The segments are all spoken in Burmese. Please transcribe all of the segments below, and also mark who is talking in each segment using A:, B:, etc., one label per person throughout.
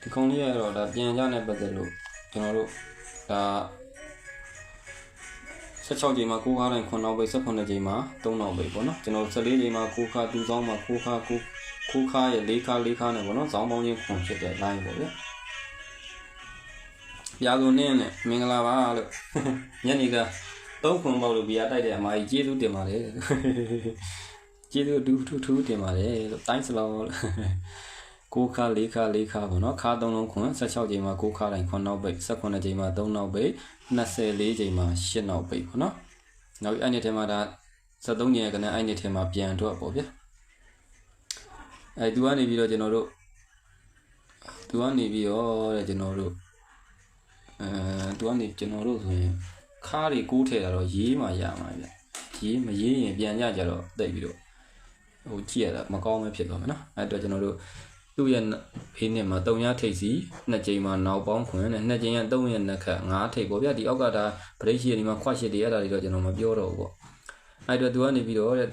A: ဒီကုံလေးကတော့ဒါပြန်ကြနဲ့ပတ်သက်လို့ကျွန်တော်တို့ဒါ16ချိန်မှာ9ခါတိုင်း9နောက်ပိတ်18ချိန်မှာ3နောက်ပိတ်ပေါ့နော်ကျွန်တော်14ချိန်မှာ9ခါ2ဆောင်မှာ9ခါ9 9ခါရဲ့4ခါ4ခါနဲ့ပေါ့နော်ဇောင်းပေါင်းချင်းခွန်ဖြစ်တဲ့ line ပေါ့ဗျာပြာစုံနဲ့နဲ့မင်္ဂလာပါလို့ညနေကသုံးခွန်ပေါက်လို့ဘီယာတိုက်တဲ့အမကြီးကျေးဇူးတင်ပါတယ်ကျေးဇူးဒူးထူးထူးတင်ပါတယ်လို့တိုင်းစလောလို့ 6ခါ4ခါ4ခါပေါ့နော်ခါ3လုံးခွန်16ချိန်မှာ6ခါတိုင်း9နောက်ပိတ်18ချိန်မှာ3နောက်ပိတ်24ချိန်မှာ8နောက်ပိတ်ပေါ့နော်နောက်ပြီးအဲ့ဒီထဲမှာဒါ73ချိန်ရဲ့ကနအဲ့ဒီထဲမှာပြန်တော့ပေါ့ဗျာအဲသူကနေပြီးတော့ကျွန်တော်တို့သူကနေပြီးတော့တဲ့ကျွန်တော်တို့အဲသူကနေကျွန်တော်တို့ဆိုရင်ခါးတွေကူးထည့်တာတော့ရေးမှရမှာဗျရေးမရေးရင်ပြန်ကြကြတော့တိတ်ပြီးတော့ဟိုကြည့်ရတာမကောင်းပဲဖြစ်သွားမှာနော်အဲ့တော့ကျွန်တော်တို့ သူ့ရဲ့ဖေးနဲ့မှာ3ရထိပ်စီနှစ်ကြိမ်မှာနောက်ပေါင်းခွင်နဲ့နှစ်ကြိမ်က3ရက်နှစ်ခတ်5ထိပ်ပေါ့ဗျဒီအောက်ကဒါဗရိတ်ရှိဒီမှာခွက်ရှိတွေအဲ့ဒါတွေတော့ကျွန်တော်မပြောတော့ဘူးပေါ့အဲ့တော့သူကနေပြီးတော့တဲ့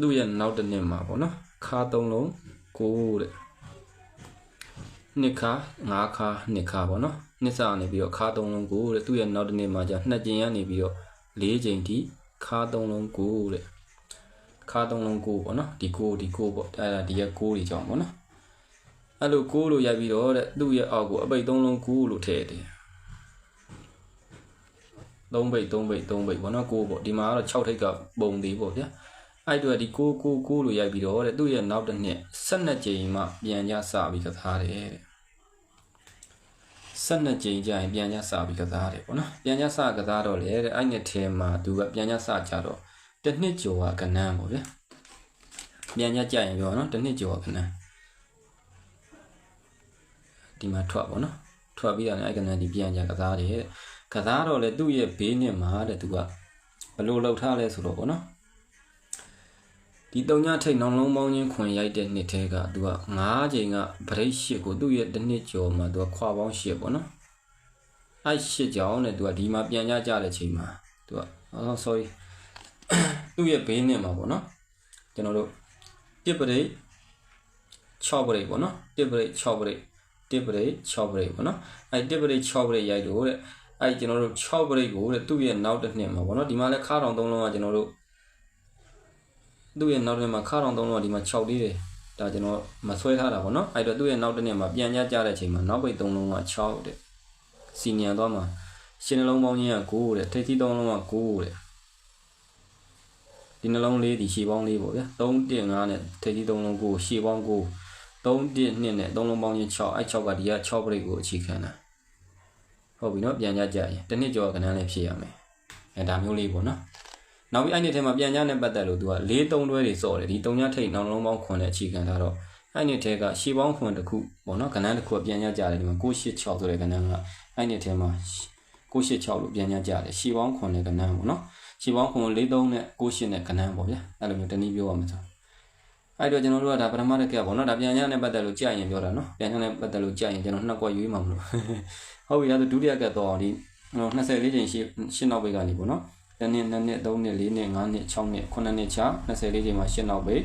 A: သူ့ရဲ့နောက်တစ်နှစ်မှာပေါ့နော်ခါ3လုံးကိုတဲ့နှစ်ခါ5ခါနှစ်ခါပေါ့နော်နှစ်စာနေပြီးတော့ခါ3လုံးကိုတဲ့သူ့ရဲ့နောက်တစ်နှစ်မှာじゃနှစ်ကြိမ်ကနေပြီးတော့၄ကြိမ်ထိခါ3လုံးကိုတဲ့ခါ3လုံးကိုပေါ့နော်ဒီကိုဒီကိုပေါ့အဲ့ဒါဒီရဲ့ကိုတွေကြောင့်ပေါ့နော် အဲ့လိုကိုလို့ရိုက်ပြီးတော့တဲ့သူ့ရဲ့အောက်ကိုအပိတ်3လုံးကိုလို့ထည့်တယ်3ပိတ်3ပိတ်3ပိတ်ပေါ့နော်ကိုပေါ့ဒီမှာကတော့6ထိပ်ကပုံသေးပေါ့ဗျာအဲ့အတွက်ဒီကိုကိုကိုလို့ရိုက်ပြီးတော့တဲ့သူ့ရဲ့နောက်တစ်နှစ်12ကြိမ်မှပြန်ကြစပြီးကစားတယ်တဲ့12ကြိမ်ကြာရင်ပြန်ကြစပြီးကစားတယ်ပေါ့နော်ပြန်ကြစကစားတော့လေတဲ့အဲ့နှစ်ထဲမှာသူကပြန်ကြစကြတော့တစ်နှစ်ကျော်ကကနန်းပေါ့ဗျာပြန်ကြကြရင်ပြောနော်တစ်နှစ်ကျော်ကကနန်း ဒီမှာထွက်ပေါ့နော်ထွက်ပြီးတော့လည်းအဲ့ကနန်းဒီပြန်ကြကစားတယ်တဲ့ကစားတော့လေသူ့ရဲ့ဘေးနှစ်မှာတဲ့သူကဘယ်လိုလှုပ်ထားလဲဆိုတော့ပေါ့နော်ဒီတုံညထိတ်နောင်လုံးပေါင်းချင်းခွင်ရိုက်တဲ့နှစ်ထဲကသူက9ချိန်ကဗရိတ်ရှစ်ကိုသူ့ရဲ့တစ်နှစ်ကျော်မှာသူကခွာပေါင်းရှစ်ပေါ့နော်အဲ့ရှစ်ကြောင်းနဲ့သူကဒီမှာပြန်ကြကြတဲ့ချိန်မှာသူကအော် sorry သူ့ရဲ့ဘေးနှစ်မှာပေါ့နော်ကျွန်တော်တို့တစ်ပရိတ်6ပရိတ်ပေါ့နော်တစ်ပရိတ်6ပရိတ် တစ်ပရိတ်6ပရိတ်ပေါ့နော်အဲ့တစ်ပရိတ်6ပရိတ်ရိုက်လို့တဲ့အဲ့ကျွန်တော်တို့6ပရိတ်ကိုတဲ့သူ့ရဲ့နောက်တစ်နှစ်မှာပေါ့နော်ဒီမှာလဲခါတောင်သုံးလုံးကကျွန်တော်တို့သူ့ရဲ့နောက်တစ်နှစ်မှာခါတောင်သုံးလုံးကဒီမှာ6လေးတယ်ဒါကျွန်တော်မဆွဲထားတာပေါ့နော်အဲ့တော့သူ့ရဲ့နောက်တစ်နှစ်မှာပြန်ကြကြတဲ့ချိန်မှာနောက်ပိတ်သုံးလုံးက6တဲ့စီနီယံသွားမှာရှင်းနှလုံးပေါင်းချင်းက9တဲ့ထိပ်သီးသုံးလုံးက9တဲ့ဒီနှလုံးလေးဒီရှည်ပေါင်းလေးပေါ့ဗျာ3 1 5နဲ့ထိပ်သီးသုံးလုံး9ရှည်ပေါင်း9 3 1 2နဲ့သုံးလုံးပေါင်းချင်း6အဲ့6ကဒီက6ပရိတ်ကိုအခြေခံတာဟုတ်ပြီနော်ပြန်ကြကြရင်တစ်နှစ်ကျော်ကဏ္ဍလေးဖြည့်ရမယ်အဲဒါမျိုးလေးပေါ့နော်နောက်ပြီးအဲ့ဒီထဲမှာပြန်ကြနဲ့ပတ်သက်လို့သူက၄၃တွဲတွေစော့တယ်ဒီ၃ညထိတ်နောက်လုံးပေါင်းခွန်နဲ့အခြေခံထားတော့အဲ့ဒီထဲကရှည်ပေါင်းခွန်တစ်ခုပေါ့နော်ကဏ္ဍတစ်ခုကပြန်ကြကြတယ်ဒီမှာ986ဆိုတဲ့ကဏ္ဍကအဲ့ဒီထဲမှာ986လို့ပြန်ကြကြတယ်ရှည်ပေါင်းခွန်နဲ့ကဏ္ဍပေါ့နော်ရှည်ပေါင်းခွန်၄၃နဲ့98နဲ့ကဏ္ဍပေါ့ဗျာအဲ့လိုမျိုးတနည်းပြောရမှာဆို အဲ့တော့ကျွန်တော်တို့ကဒါပထမတစ်ကပေါ့နော်ဒါပြန်ညနဲ့ပတ်သက်လို့ကြာရင်ပြောတာနော်ပြန်ညနဲ့ပတ်သက်လို့ကြာရင်ကျွန်တော်နှစ်ကွက်ရွေးမှာမလို့ဟုတ်ပြီဒါဆိုဒုတိယကက်တော့ဒီ24ချိန်ရှင်းရှင်းနောက်ပိတ်ကနေပေါ့နော်တနည်း2နှစ်3နှစ်4နှစ်5နှစ်6နှစ်9နှစ်ချ24ချိန်မှာရှင်းနောက်ပိတ်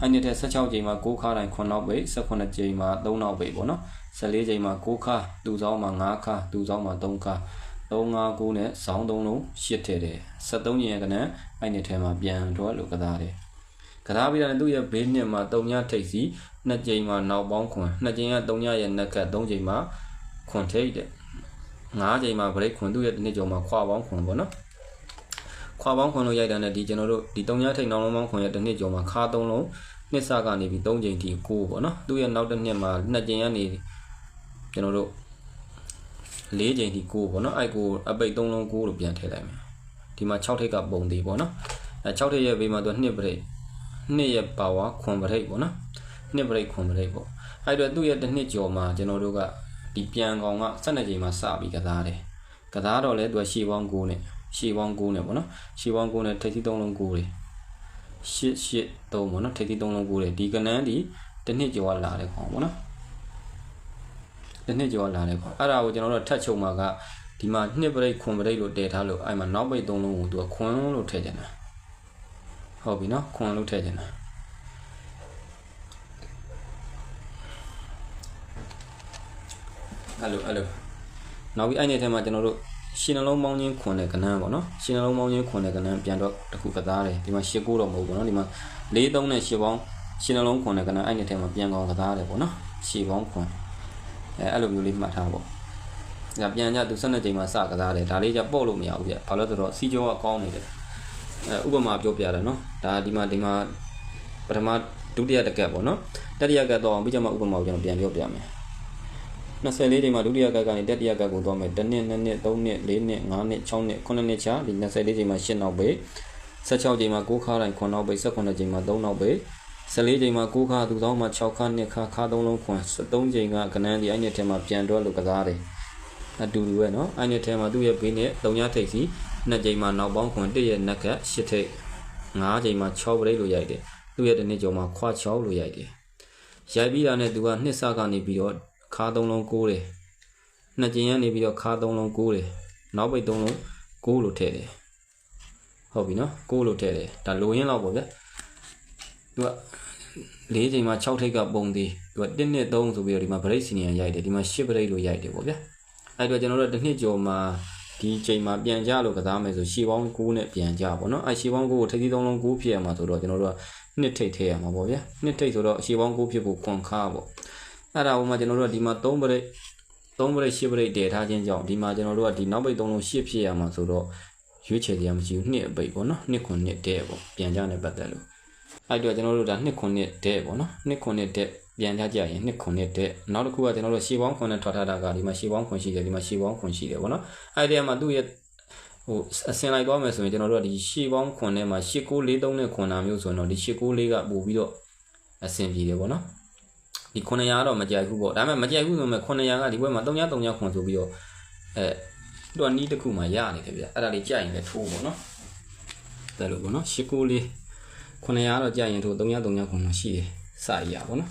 A: အဲ့နှစ်ထဲ16ချိန်မှာ6ခါတိုင်း9နောက်ပိတ်18ချိန်မှာ3နောက်ပိတ်ပေါ့နော်14ချိန်မှာ6ခါသူဆောင်မှာ5ခါသူဆောင်မှာ3ခါ3 5 9နဲ့ဇောင်း3လုံး8ထဲတယ်73ချိန်ရဲ့ကနန်းအဲ့နှစ်ထဲမှာပြန်တော့လို့ကစားတယ် ကစားပြီးတာနဲ့သူ့ရဲ့ဘေးနှစ်မှာ၃ညထိပ်စီနှစ်ကြိမ်မှာနောက်ပေါင်းခွန်နှစ်ကြိမ်က၃ညရဲ့နက်ခတ်၃ကြိမ်မှာခွန်ထိပ်တဲ့၅ကြိမ်မှာ break ခွန်သူ့ရဲ့တစ်နှစ်ကျော်မှာခွာပေါင်းခွန်ပေါ့နော်ခွာပေါင်းခွန်လို့ရိုက်တာနဲ့ဒီကျွန်တော်တို့ဒီ၃ညထိပ်နောက်လုံးပေါင်းခွန်ရဲ့တစ်နှစ်ကျော်မှာခါ၃လုံးနှစ်စကနေပြီး၃ကြိမ်ထိကိုးပေါ့နော်သူ့ရဲ့နောက်တစ်နှစ်မှာနှစ်ကြိမ်ကနေကျွန်တော်တို့၄ကြိမ်ထိကိုးပေါ့နော်အဲ့ကိုအပိတ်၃လုံးကိုးလို့ပြန်ထည့်လိုက်မယ်ဒီမှာ6ထိပ်ကပုံသေးပေါ့နော်အဲ6ထိပ်ရဲ့ဘေးမှာသူက2 break 2ရဲ့ power ခွန်ပရိတ်ပေါ့နော်2ပရိတ်ခွန်ပရိတ်ပေါ့အဲ့တော့သူ့ရဲ့တစ်နှစ်ကျော်မှာကျွန်တော်တို့ကဒီပြန်ကောင်က12ချိန်မှာစပြီးကစားတယ်ကစားတော့လဲသူကရှေ့ပေါင်း9နဲ့ရှေ့ပေါင်း9နဲ့ပေါ့နော်ရှေ့ပေါင်း9နဲ့ထိပ်သီး3လုံး9တွေ8 8 3ပေါ့နော်ထိပ်သီး3လုံး9တွေဒီကနန်းဒီတစ်နှစ်ကျော်လာတယ်ခေါ့ပေါ့နော်တစ်နှစ်ကျော်လာတယ်ခေါ့အဲ့ဒါကိုကျွန်တော်တို့ထပ်ချုပ်မှာကဒီမှာနှစ်ပရိတ်ခွန်ပရိတ်လို့တည်ထားလို့အဲ့မှာနောက်ပိတ်3လုံးကိုသူကခွန်လို့ထည့်ကြတယ် ဟုတ်ပြီနော်ခွန်လို့ထည့်ချင်တာအဲ့လိုအဲ့လိုနောက်ပြီးအဲ့ဒီထဲမှာကျွန်တော်တို့ရှင်နှလုံးပေါင်းခြင်းခွန်တဲ့ကဏ္ဍပေါ့နော်ရှင်နှလုံးပေါင်းခြင်းခွန်တဲ့ကဏ္ဍပြန်တော့တစ်ခုကစားတယ်ဒီမှာ၈ကိုတော့မဟုတ်ဘူးနော်ဒီမှာ၄၃နဲ့၈ပေါင်းရှင်နှလုံးခွန်တဲ့ကဏ္ဍအဲ့ဒီထဲမှာပြန်ကောင်းကစားတယ်ပေါ့နော်၈ပေါင်းခွန်အဲအဲ့လိုမျိုးလေးမှတ်ထားပေါ့ဒါပြန်ကြသူ၁၂ချိန်မှာစကစားတယ်ဒါလေးကြပို့လို့မရဘူးပြဘာလို့ဆိုတော့စီကြောကကောင်းနေတယ် ဥပမာပြောပြတယ်နော်ဒါဒီမှာဒီမှာပထမဒုတိယတကက်ပေါ့နော်တတိယကက်တော့ပြီးကြမှာဥပမာကိုကျွန်တော်ပြန်ပြောပြမယ်24ချိန်မှာဒုတိယကက်ကနေတတိယကက်ကိုသွားမယ်1နှစ်2နှစ်3နှစ်4နှစ်5နှစ်6နှစ်9နှစ်ချာဒီ24ချိန်မှာ10နောက်ပဲ16ချိန်မှာ9ခါတိုင်း9နောက်ပဲ18ချိန်မှာ3နောက်ပဲ14ချိန်မှာ9ခါသူသောမှာ6ခါ2ခါခါ3လုံးခွန်73ချိန်ကကနန်းဒီအဲ့နှစ်ထဲမှာပြန်တော့လို့ကစားတယ်အတူတူပဲเนาะအဲ့နှစ်ထဲမှာသူ့ရဲ့ဘေးနဲ့3ညထိပ်စီ 2ချိန်မှာနောက်ပေါင်းခွန်1ရဲ့နက်က8ထိပ်5ချိန်မှာ6ပရိတ်လို့ရိုက်တယ်သူ့ရဲ့တစ်နှစ်ကျော်မှာခွာ6လို့ရိုက်တယ်ရိုက်ပြီးတာနဲ့သူကနှစ်ဆကနေပြီးတော့ခါ3လုံးကိုးတယ်နှစ်ကျင်ကနေပြီးတော့ခါ3လုံးကိုးတယ်နောက်ပိတ်3လုံးကိုးလို့ထည့်တယ်ဟုတ်ပြီနော်ကိုးလို့ထည့်တယ်ဒါလိုရင်းလောက်ပေါ့ဗျသူက၄ချိန်မှာ6ထိပ်ကပုံသေးသူက1နှစ်3ဆိုပြီးတော့ဒီမှာဗရိတ်စီနီယံရိုက်တယ်ဒီမှာ10ဗရိတ်လို့ရိုက်တယ်ပေါ့ဗျအဲ့တော့ကျွန်တော်တို့တစ်နှစ်ကျော်မှာ ဒီချိန်မှာပြန်ကြလို့ကစားမယ်ဆိုရှေပေါင်း9နဲ့ပြန်ကြပါတော့အဲ့ရှေပေါင်း9ကိုထိပ်သီး3လုံး9ဖြစ်ရမှာဆိုတော့ကျွန်တော်တို့ကနှစ်ထိပ်ထည့်ရမှာပေါ့ဗျာနှစ်ထိပ်ဆိုတော့ရှေပေါင်း9ဖြစ်ဖို့ခွန်ခါပေါ့အဲ့ဒါဟိုမှာကျွန်တော်တို့ကဒီမှာ3ဗရိတ်3ဗရိတ်10ဗရိတ်တည်ထားခြင်းကြောင့်ဒီမှာကျွန်တော်တို့ကဒီနောက်ပိတ်3လုံး10ဖြစ်ရမှာဆိုတော့ရွေးချယ်စရာမရှိဘူးနှစ်အပိတ်ပေါ့နော်နှစ်ခွန်နှစ်တဲ့ပေါ့ပြန်ကြနဲ့ပတ်သက်လို့အဲ့တော့ကျွန်တော်တို့ဒါနှစ်ခွန်နှစ်တဲ့ပေါ့နော်နှစ်ခွန်နှစ်တဲ့ ပြန်ကြကြရင်နှစ်ခွန်နှစ်တဲ့နောက်တစ်ခုကကျွန်တော်တို့ရှေပေါင်းခွန်နဲ့ထွက်ထားတာကဒီမှာရှေပေါင်းခွန်ရှိတယ်ဒီမှာရှေပေါင်းခွန်ရှိတယ်ပေါ့နော်အဲ့ဒီမှာသူ့ရဲ့ဟိုအစင်လိုက်သွားမယ်ဆိုရင်ကျွန်တော်တို့ကဒီရှေပေါင်းခွန်ထဲမှာ8943နဲ့ခွန်နာမျိုးဆိုရင်တော့ဒီ89လေးကပို့ပြီးတော့အစင်ပြေတယ်ပေါ့နော်ဒီ900တော့မကြိုက်ဘူးပေါ့ဒါပေမဲ့မကြိုက်ဘူးဆိုပေမဲ့900ကဒီဘက်မှာ333ခွန်ဆိုပြီးတော့အဲသူကနီးတစ်ခုမှရနေတယ်ဗျအဲ့ဒါလေးကြိုက်ရင်လည်းထိုးပေါ့နော်ဒါလိုပေါ့နော်89လေး900တော့ကြိုက်ရင်ထိုး333ခွန်ရှိတယ်စရရပေါ့နော်